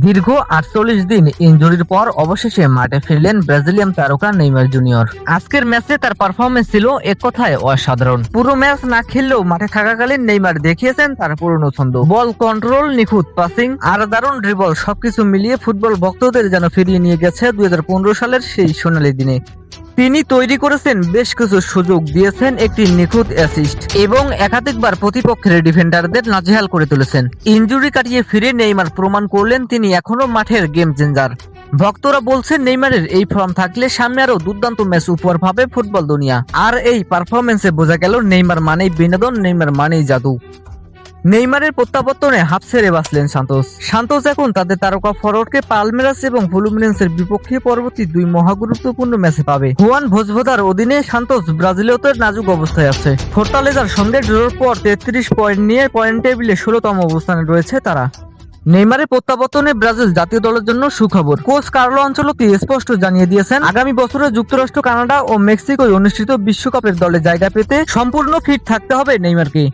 দীর্ঘ আটচল্লিশ দিন ইঞ্জুরির পর অবশেষে মাঠে ফিরলেন ব্রাজিলিয়ান তারকা নেইমার জুনিয়র। আজকের ম্যাচে তার পারফরমেন্স ছিল এক কথায় অসাধারণ। পুরো ম্যাচ না খেললেও মাঠে থাকাকালীন নেইমার দেখিয়েছেন তার পুরনো ছন্দ। বল কন্ট্রোল নিখুঁত পাসিং আর দারুণ ড্রিবল সবকিছু মিলিয়ে ফুটবল ভক্তদের যেন ফিরিয়ে নিয়ে গেছে দুই হাজার পনেরো সালের সেই সোনালী দিনে। তিনি তৈরি করেছেন বেশ কিছু সুযোগ, দিয়েছেন একটি নিখুঁত অ্যাসিস্ট এবং একাধিকবার প্রতিপক্ষের ডিফেন্ডারদের নাজেহাল করে তুলেছেন। ইনজুরি কাটিয়ে ফিরে নেইমার প্রমাণ করলেন তিনি এখনও মাঠের গেম চেঞ্জার ভক্তরা বলছেন নেইমারের এই ফর্ম থাকলে সামনে আরও দুর্দান্ত ম্যাচ উপহার পাবে ফুটবল দুনিয়া। আর এই পারফরমেন্সে বোঝা গেল নেইমার মানেই বিনোদন, নেইমার মানেই জাদু। নেইমারের প্রত্যাবর্তনে হাফ ছেড়ে বাঁচলেন সান্তোস। সান্তোস এখন তাদের তারকা ফরওয়ার্ডকে পালমেরাস এবং ফ্লুমিনেন্সের বিপক্ষে পরবর্তী দুই মহাগুরুত্বপূর্ণ ম্যাচে পাবে। হুয়ান ভোজভোদার অধীনে সান্তোস ব্রাজিলীয়দের নাজুক অবস্থায় আছে। ফোর্তালেজার সঙ্গে ড্রোর পর তেত্রিশ পয়েন্ট নিয়ে পয়েন্ট টেবিলে ষোলতম অবস্থানে রয়েছে তারা। নেইমারের প্রত্যাবর্তনে ব্রাজিল জাতীয় দলের জন্য সুখবর। কোচ কার্লো আঞ্চলতি স্পষ্ট জানিয়ে দিয়েছেন, আগামী বছরে যুক্তরাষ্ট্র, কানাডা ও মেক্সিকোয় অনুষ্ঠিত বিশ্বকাপের দলে জায়গা পেতে সম্পূর্ণ ফিট থাকতে হবে নেইমারকে।